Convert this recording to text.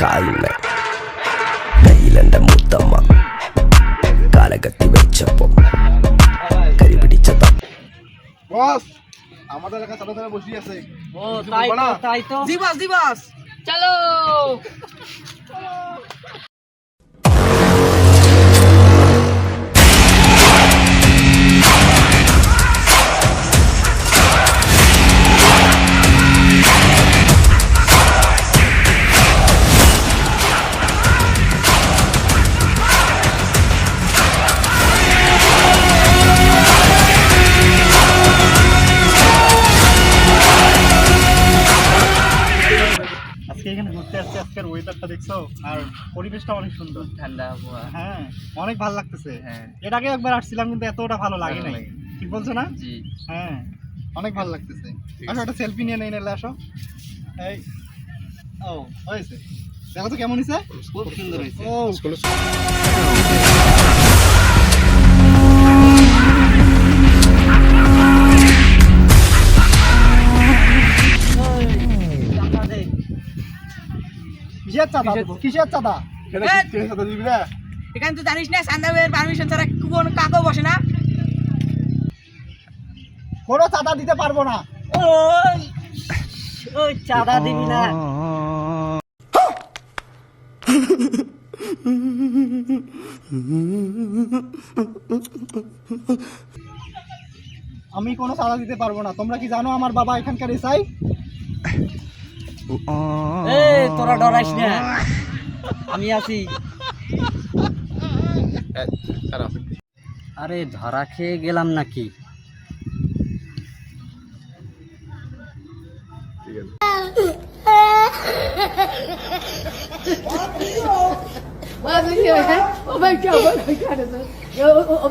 കാലുമേ കയ്യിലെന്റെ മുത്തമ്മ കാലകത്തി വെച്ചപ്പം കരി പിടിച്ച ത- বস আমাদের এলাকা চালা চালা বসে আছে ও তাই তো তাই তো দিবস দিবস চলো আজকে এখানে ঘুরতে আসছি আজকের ওয়েদারটা দেখছ আর পরিবেশটা অনেক সুন্দর। ঠান্ডা আবহাওয়া। হ্যাঁ অনেক ভালো লাগতেছে। হ্যাঁ। এর আগে একবার আসছিলাম কিন্তু এতটা ভালো লাগে নাই। লাগে। ঠিক বলছো না? জি। হ্যাঁ অনেক ভালো লাগতেছে। আসো একটা সেলফি নিয়ে নেই নিলে আসো। এই ও হয়েছে। দেখো তো কেমন হয়েছে? খুব সুন্দর হয়েছে। ও। কিসের চাঁদা দেবো? কিসের চাঁদা? এখানে তো জানিস না সান্দাবের পারমিশন ছাড়া কোন কাকও বসে না। কোনো চাঁদা দিতে পারব না। ওই ওই চাঁদা দিবি না। আমি কোনো চাঁদা দিতে পারব না। তোমরা কি জানো আমার বাবা এখানকার এসআই? এই তোরা ডরাইস না আমি আছি আরে ধরা খেয়ে গেলাম নাকি Oh